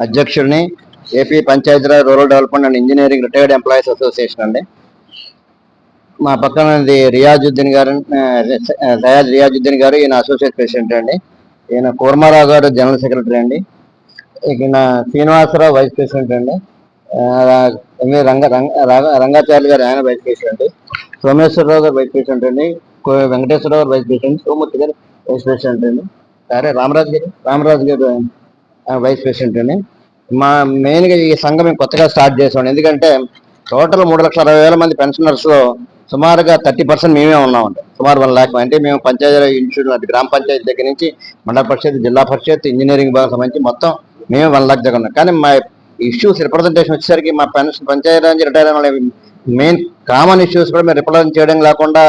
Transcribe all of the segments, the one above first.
అధ్యక్షుడిని AP Panchayati Raj rural development and engineering retired employees association అండి. మా పక్కన రియాజుద్దీన్ గారు సయాజ్ రియాజుద్దీన్ గారు ఈయన అసోసియేట్ ప్రెసిడెంట్ అండి. ఈయన కూర్మారావు గారు జనరల్ సెక్రటరీ అండి. ఈయన శ్రీనివాసరావు వైస్ ప్రెసిడెంట్ అండి. ఆ, ఎంవి రంగ రంగాచార్య గారు ఆయన వైస్ ప్రెసిడెంట్. సోమేశ్వరరావు గారు వైస్ ప్రెసిడెంట్ అండి. వెంకటేశ్వరరావు గారు వైస్ ప్రెసిడెంట్. సోమూర్తి గారు వైస్ ప్రెసిడెంట్ అండి. సరే రామరాజు గారు రామరాజు గారు వైస్ ప్రెసిడెంట్ అండి. మా మెయిన్గా ఈ సంఘం కొత్తగా స్టార్ట్ చేసాం. ఎందుకంటే టోటల్ మూడు లక్షల అరవై వేల మంది పెన్షనర్స్లో సుమారుగా థర్టీ పర్సెంట్ మేమే ఉన్నామండి. సుమారు వన్ లాక్ అంటే మేము పంచాయతీ ఇన్స్టిట్యూట్ గ్రామ పంచాయతీ దగ్గర నుంచి మండల పరిషత్ జిల్లా పరిషత్ ఇంజనీరింగ్ విభాగం సంబంధించి మొత్తం మేమే వన్ ల్యాక్ దగ్గర ఉన్నాం. కానీ మా ఇష్యూస్ రిప్రజెంటేషన్ వచ్చేసరికి మా పెన్షన్ పంచాయతీ రిటైర్ అయిన మెయిన్ కామన్ ఇష్యూస్ కూడా మేము రిప్రజెంట్ చేయడం కాకుండా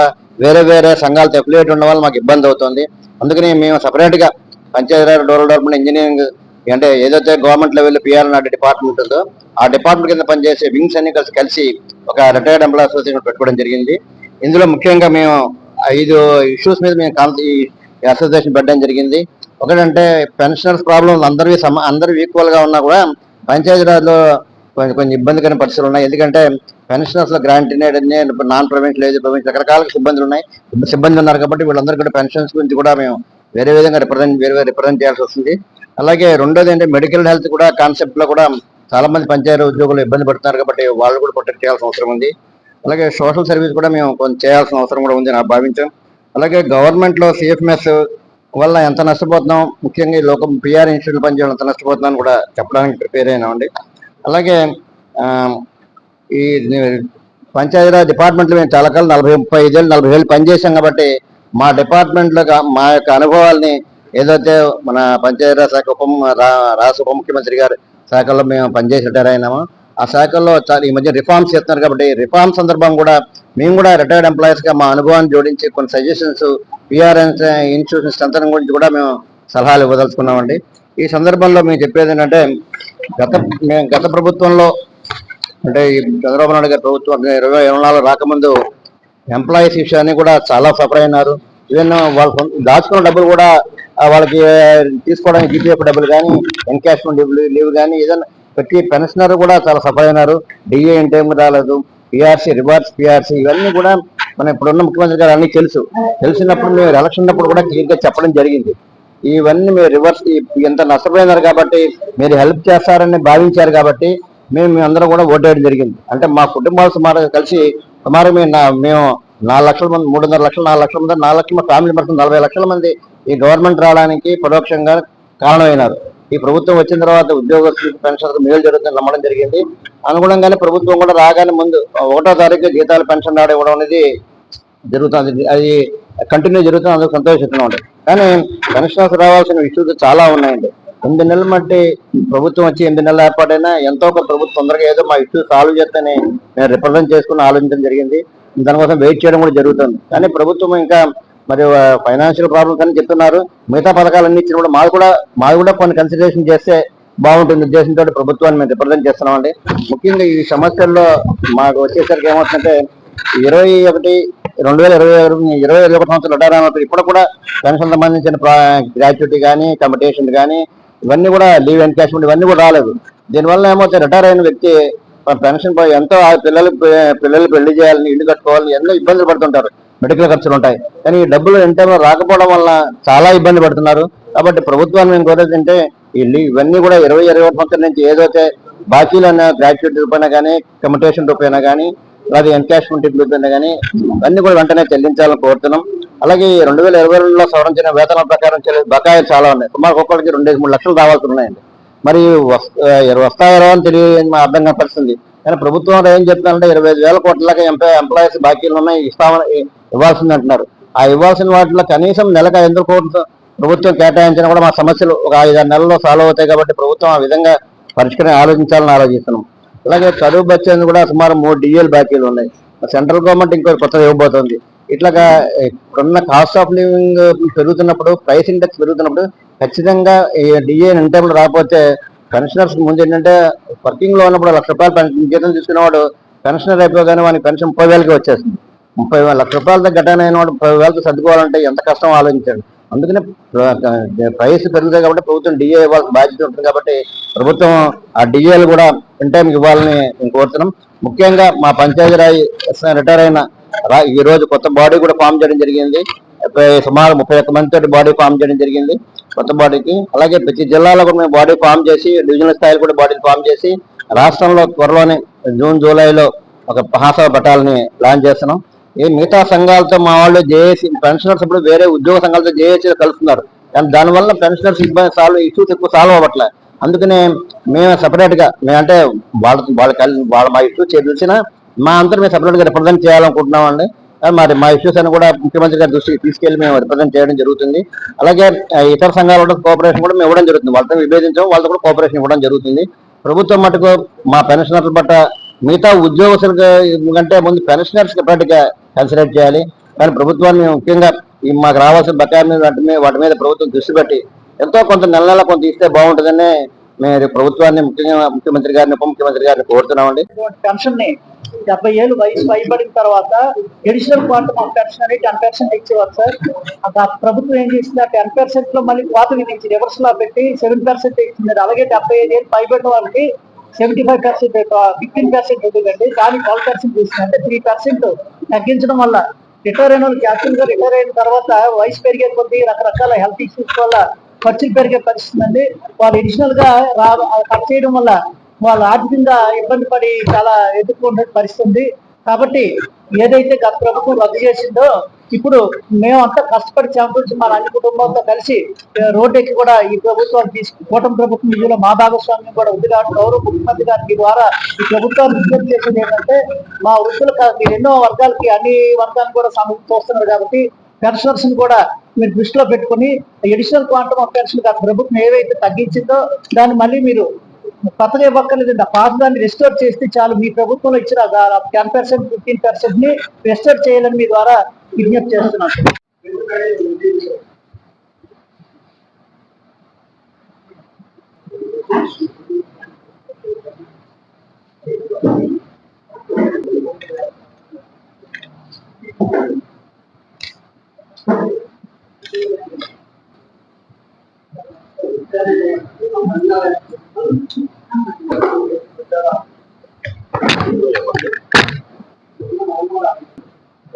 వేరే వేరే సంఘాలతో అఫిలియేట్ ఉండడం వల్ల మాకు ఇబ్బంది అవుతుంది. అందుకని మేము సపరేట్గా పంచాయతీ డోర్ డెవలప్మెంట్ ఇంజనీరింగ్ అంటే ఏదైతే గవర్నమెంట్ లెవెల్ పిఆర్ అనే డిపార్ట్మెంట్ ఉందో ఆ డిపార్ట్మెంట్ కింద పనిచేసే వింగ్స్ అన్ని కలిసి కలిసి ఒక రిటైర్డ్ ఎంప్లాయ్ అసోసియేషన్ పెట్టుకోవడం జరిగింది. ఇందులో ముఖ్యంగా మేము ఐదు ఇష్యూస్ మీద మేము కాల్- ఈ అసోసియేషన్ పెట్టడం జరిగింది. ఒకటంటే పెన్షనర్స్ ప్రాబ్లమ్స్ అందరివి సమ అందరూ ఈక్వల్గా ఉన్నా కూడా పంచాయతీరాజ్లో కొంచెం కొంచెం ఇబ్బందికరమైన పరిస్థితులు ఉన్నాయి. ఎందుకంటే పెన్షనర్స్లో గ్రాంట్ నాన్ ప్రొవిన్షియల్ లేదు ప్రొవిన్షియల్ రకరకాల సిబ్బందులు ఉన్నాయి. సిబ్బంది ఉన్నారు కాబట్టి వీళ్ళందరూ కూడా పెన్షన్స్ గురించి కూడా మేము వేరే విధంగా రిప్రజెంట్ వేరే వేరే రిప్రజెంట్ చేయాల్సి వస్తుంది. అలాగే రెండోది ఏంటంటే మెడికల్ హెల్త్ కూడా కాన్సెప్ట్లో కూడా చాలా మంది పంచాయతీ ఉద్యోగులు ఇబ్బంది పడుతున్నారు కాబట్టి వాళ్ళు కూడా ప్రొటెక్ట్ చేయాల్సిన అవసరం ఉంది. అలాగే సోషల్ సర్వీస్ కూడా మేము కొంచెం చేయాల్సిన అవసరం కూడా ఉంది నాకు భావించాం అలాగే గవర్నమెంట్లో సిఎఫ్ఎంఎస్ వల్ల ఎంత నష్టపోతున్నాం? ముఖ్యంగా ఈ లోకం పిఆర్ ఇన్స్టిట్యూట్ పనిచేయడం ఎంత నష్టపోతున్నాం కూడా చెప్పడానికి ప్రిపేర్ అయినామండి. అలాగే ఈ పంచాయతీరాజ్ డిపార్ట్మెంట్లో మేము చాలా కాలం నలభై ముప్పై ఐదేళ్ళు నలభై ఏళ్ళు పనిచేసాం కాబట్టి మా డిపార్ట్మెంట్లో మా యొక్క అనుభవాల్ని ఏదైతే మన పంచాయతీరాజ్ శాఖ ఉప రా- రాష్ట్ర ఉప ముఖ్యమంత్రి గారి శాఖలో మేము పనిచేసేటారు రిటైర్ అయినాము. ఆ శాఖల్లో చాలా ఈ మధ్య రిఫార్మ్స్ చేస్తున్నారు కాబట్టి రిఫార్మ్ సందర్భం కూడా మేము కూడా రిటైర్డ్ ఎంప్లాయీస్గా మా అనుభవాన్ని జోడించి కొన్ని సజెషన్స్ పిఆర్ఎన్స్ ఇన్సూరెన్స్ స్ట్రెంథనింగ్ గురించి కూడా మేము సలహాలు ఇవ్వదలుచుకున్నామండి. ఈ సందర్భంలో మేము చెప్పేది ఏంటంటే గత మేము గత ప్రభుత్వంలో అంటే ఈ చంద్రబాబు నాయుడు గారి ప్రభుత్వం ఇరవై ఇరవై నాలుగు రాకముందు ఎంప్లాయీస్ విషయాన్ని కూడా చాలా సఫర్ అయినారు. ఈవెన్ uh, వాళ్ళ దాచుకున్న డబ్బులు కూడా వాళ్ళకి తీసుకోవడానికి జీపీఎఫ్ డబ్బులు కానీ ఎన్కాష్మెంట్ డబ్బులు లీవ్ కానీ ఏదైనా ప్రతి పెన్షనర్ కూడా చాలా సఫర్ అయినారు. డిఏ ఇన్ టైం రాలేదు. పిఆర్సీ రివర్స్ పిఆర్సీ ఇవన్నీ కూడా మన ఇప్పుడున్న ముఖ్యమంత్రి గారు అన్ని తెలుసు. తెలిసినప్పుడు మేము ఎలక్షన్ అప్పుడు కూడా క్లియర్గా చెప్పడం జరిగింది. ఇవన్నీ మీరు రివర్స్ ఎంత నష్టపోయినారు కాబట్టి మీరు హెల్ప్ చేస్తారని భావించారు కాబట్టి మేము మీ అందరం కూడా ఓటేయడం జరిగింది. అంటే మా కుటుంబాలు సుమారు కలిసి సుమారు మేము నా- మేము నాలుగు లక్షల మంది మూడున్నర లక్షలు నాలుగు లక్షల మంది నాలుగు లక్షల ఫ్యామిలీ మెంబర్స్ నలభై లక్షల మంది ఈ గవర్నమెంట్ రావడానికి పరోక్షంగా కారణమైనారు. ఈ ప్రభుత్వం వచ్చిన తర్వాత ఉద్యోగస్తులకు పెన్షన్ మేలు జరుగుతుంది నమ్మడం జరిగింది. అనుగుణంగానే ప్రభుత్వం కూడా రాగానే ముందు ఒకటో తారీఖు జీతాలు పెన్షన్ రావడం ఇవ్వడం అనేది జరుగుతుంది. అది కంటిన్యూ జరుగుతుంది అందుకు సంతోషిస్తున్నాం అండి. కానీ పెన్షనర్స్ రావాల్సిన ఇష్యూస్ చాలా ఉన్నాయండి. ఎనిమిది నెలల మట్టి ప్రభుత్వం వచ్చి ఎనిమిది నెలలు ఏర్పాటైనా ఎంతో ఒక ప్రభుత్వం తొందరగా ఏదో మా ఇష్యూ సాల్వ్ చేస్తేనే నేను రిప్రజెంట్ చేసుకుని ఆలోచించడం జరిగింది. దానికోసం వెయిట్ చేయడం కూడా జరుగుతుంది. కానీ ప్రభుత్వం ఇంకా మరి ఫైనాన్షియల్ ప్రాబ్లమ్స్ అని చెప్తున్నారు. మిగతా పథకాలన్నీ ఇచ్చిన కూడా మాది కూడా మాది కూడా కొన్ని కన్సిడరేషన్ చేస్తే బాగుంటుంది. ఉద్దేశంతో ప్రభుత్వాన్ని మేము రిప్రజెంట్ చేస్తున్నామండి. ముఖ్యంగా ఈ సమస్యల్లో మాకు వచ్చేసరికి ఏమవుతుందంటే ఇరవై ఒకటి రెండు వేల ఇరవై ఇరవై ఇరవై ఒకటి సంవత్సరం రిటైర్ ఇప్పుడు కూడా పెన్షన్ సంబంధించిన గ్రాట్యుటీ కానీ కంపిటేషన్ కానీ ఇవన్నీ కూడా లీవ్ ఎన్కాష్మెంట్ ఇవన్నీ కూడా రాలేదు. దీనివల్ల ఏమవుతుంది రిటైర్ అయిన వ్యక్తి పెన్షన్ ఎంతో ఆ పిల్లలు పిల్లలు పెళ్ళి చేయాలని ఇల్లు కట్టుకోవాలని ఎన్నో ఇబ్బందులు పడుతుంటారు. మెడికల్ ఖర్చులు ఉంటాయి. కానీ ఈ డబ్బులు ఎన్ రాకపోవడం వల్ల చాలా ఇబ్బంది పడుతున్నారు. కాబట్టి ప్రభుత్వాన్ని మేము కోరేది అంటే ఇవన్నీ కూడా ఇరవై ఇరవై సంవత్సరం నుంచి ఏదైతే బాకీలన్న గ్రాడ్యుయేట్ రూపాయన కానీ కమిటేషన్ రూపాయన కానీ అలాగే ఎన్కాష్మెంట్ రూపాయన కానీ అన్ని కూడా వెంటనే చెల్లించాలని కోరుతున్నాం. అలాగే ఈ రెండు వేల ఇరవై రెండులో సవరించిన వేతనం ప్రకారం చెల్లి బకాయిలు చాలా ఉన్నాయి. సుమారు ఒక్కొక్కరికి రెండు మూడు లక్షలు రావాల్సి ఉన్నాయండి. మరి వస్తాయో అని తెలియని మా అర్థం కనపడుతుంది కానీ ప్రభుత్వం ఏం చెప్తున్నారంటే ఇరవై ఐదు వేల కోట్లకి ఎంప్లాయ్ ఎంప్లాయీస్ బాకీలు ఉన్నాయి ఇస్తామని ఇవ్వాల్సింది అంటున్నారు. ఆ ఇవ్వాల్సిన వాటిలో కనీసం నెలకు ఐదు కోట్లు ప్రభుత్వం కేటాయించినా కూడా మా సమస్యలు ఒక ఐదారు నెలల్లో సాల్వ్ అవుతాయి కాబట్టి ప్రభుత్వం ఆ విధంగా పరిష్కారం ఆలోచించాలని ఆలోచిస్తున్నాం. అలాగే చదువు బచ్చేందుకు కూడా సుమారు మూడు డిఎల్ బాకీలు ఉన్నాయి. సెంట్రల్ గవర్నమెంట్ ఇంకో కొత్తగా ఇవ్వబోతోంది. ఇట్లాగా ఇప్పుడున్న కాస్ట్ ఆఫ్ లివింగ్ పెరుగుతున్నప్పుడు ప్రైస్ ఇండెక్స్ పెరుగుతున్నప్పుడు ఖచ్చితంగా ఈ డిఏ ఇన్ టైంలో రాకపోతే పెన్షనర్స్ ముందు ఏంటంటే వర్కింగ్లో ఉన్నప్పుడు లక్ష రూపాయలు పెన్షన్ జీతం తీసుకునేవాడు పెన్షనర్ అయిపోగానే వానికి పెన్షన్ ముప్పై వేలకి వచ్చేస్తుంది. ముప్పై వేల లక్ష రూపాయలతో గట్టనైన వాడు ముప్పై వేలతో సర్దుకోవాలంటే ఎంత కష్టం ఆలోచించాడు. అందుకనే ప్రైస్ పెరుగుతాయి కాబట్టి ప్రభుత్వం డిఏ ఇవ్వాల్సిన బాధ్యత ఉంటుంది కాబట్టి ప్రభుత్వం ఆ డిఏలు కూడా ఇన్ టైంకి ఇవ్వాలని మేము కోరుతున్నాం. ముఖ్యంగా మా పంచాయతీరాజ్ రిటైర్ అయిన ఈ రోజు కొత్త బాడీ కూడా ఫామ్ చేయడం జరిగింది. సుమారు ముప్పై ఒక్క మంది తోటి బాడీ ఫామ్ చేయడం జరిగింది. కొత్త బాడీకి అలాగే ప్రతి జిల్లాలో కూడా మేము బాడీ ఫామ్ చేసి డివిజనల్ స్థాయిలో కూడా బాడీలు ఫామ్ చేసి రాష్ట్రంలో త్వరలోనే జూన్ జూలైలో ఒక మహాసభ పటాలని ప్లాన్ చేస్తున్నాం. ఈ మిగతా సంఘాలతో మా వాళ్ళు జేఏసీ పెన్షనర్స్ ఇప్పుడు వేరే ఉద్యోగ సంఘాలతో జేఏసీ కలుస్తున్నారు. కానీ దానివల్ల పెన్షనర్స్ ఇబ్బంది సాల్వ్ ఇష్యూస్ ఎక్కువ సాల్వ్ అవ్వట్లే. అందుకనే మేము సెపరేట్గా మేమంటే వాళ్ళ వాళ్ళ వాళ్ళ మా ఇష్యూస్ తెలిసినా మా అందరూ మేము సెపరేట్గా రిప్రజెంట్ చేయాలనుకుంటున్నాం అండి మరి మా ఇష్యూస్ అని కూడా ముఖ్యమంత్రి గారి దృష్టికి తీసుకెళ్ళి మేము రిప్రజెంట్ చేయడం జరుగుతుంది. అలాగే ఇతర సంఘాల కోఆపరేషన్ కూడా మేము ఇవ్వడం జరుగుతుంది. వాళ్ళతో విభేదించడం వాళ్ళతో కూడా కోఆపరేషన్ ఇవ్వడం జరుగుతుంది. ప్రభుత్వం మటుకు మా పెన్షనర్ల పట్ల మిగతా ఉద్యోగస్తులకు కంటే ముందు పెన్షనర్స్ సెపరేట్ కన్సిడర్ చేయాలి. కానీ ప్రభుత్వాన్ని ముఖ్యంగా మాకు రావాల్సిన బకాయి మీద వాటి మీద వాటి మీద ప్రభుత్వం దృష్టి పెట్టి ఎంతో కొంత నెల నెల కొంత ఇస్తే బాగుంటుందని మేము ప్రభుత్వాన్ని ముఖ్యంగా ముఖ్యమంత్రి గారిని ఉప ముఖ్యమంత్రి గారిని కోరుతున్నామండి. పెన్షన్ని డెబ్బై ఏళ్ళు వయసు పైబడిన తర్వాత ఎడిషనల్ క్వాంటమ్ ఆఫ్ పెన్షన్ అని టెన్ పర్సెంట్ ఇచ్చేవారు సార్. ఆ ప్రభుత్వం ఏం చేసింది? ఆ టెన్ పర్సెంట్లో మళ్ళీ కోత విధించి రివర్స్ లా పెట్టి సెవెన్ పర్సెంట్ ఇచ్చింది. అలాగే డెబ్బై ఐదు ఏళ్ళు పైబడిన వాళ్ళకి seventy five percent fifteen percent ఉంటుందండి దాన్ని ట్వెల్వ్ పర్సెంట్ తీసుకుంటే అంటే త్రీ పర్సెంట్ తగ్గించడం వల్ల రిటైర్ అయిన వాళ్ళు క్యాప్టెన్గా రిటైర్ అయిన తర్వాత వయసు పెరిగే కొద్దీ రకరకాల హెల్త్ ఇష్యూస్ వల్ల ఖర్చులు పెరిగే పరిస్థితి అండి వాళ్ళు అడిషనల్గా రా ఖర్చు చేయడం వల్ల వాళ్ళు ఆర్థికంగా ఇబ్బంది పడి చాలా ఎదుర్కొనే పరిస్థితి ఉంది కాబట్టి ఏదైతే గత ప్రభుత్వం రద్దు చేసిందో ఇప్పుడు మేమంతా కష్టపడి చేపట్టి మన అన్ని కుటుంబంతో కలిసి ఆ, రోడ్డు ఎక్కి కూడా ఈ ప్రభుత్వాన్ని తీసుకు కూటమి ప్రభుత్వం నిధులు మా భాగస్వామ్యం కూడా ఉంది కాబట్టి గౌరవ ముఖ్యమంత్రి గారికి ద్వారా ఈ ప్రభుత్వాన్ని విజ్ఞప్తి చేసేది ఏంటంటే మా వృద్ధులకు మీరు ఎన్నో వర్గాలకి అన్ని వర్గాలను కూడా సమస్య చూస్తున్నారు కాబట్టి పెన్షనర్స్ కూడా మీరు దృష్టిలో పెట్టుకుని ఎడిషనల్ క్వాంటమ్ ఆఫ్ పెన్షన్ గత ప్రభుత్వం ఏవైతే తగ్గించిందో దాన్ని మళ్ళీ మీరు కొత్తగా ఇవ్వక్కర్లేదు ఆ పాత దాన్ని రెస్టోర్ చేస్తే చాలు. మీ ప్రభుత్వంలో ఇచ్చిన టెన్ పర్సెంట్ ఫిఫ్టీన్ పర్సెంట్ని రెస్టోర్ చేయాలని మీ ద్వారా విజ్ఞప్తి చేస్తున్నాను. నేను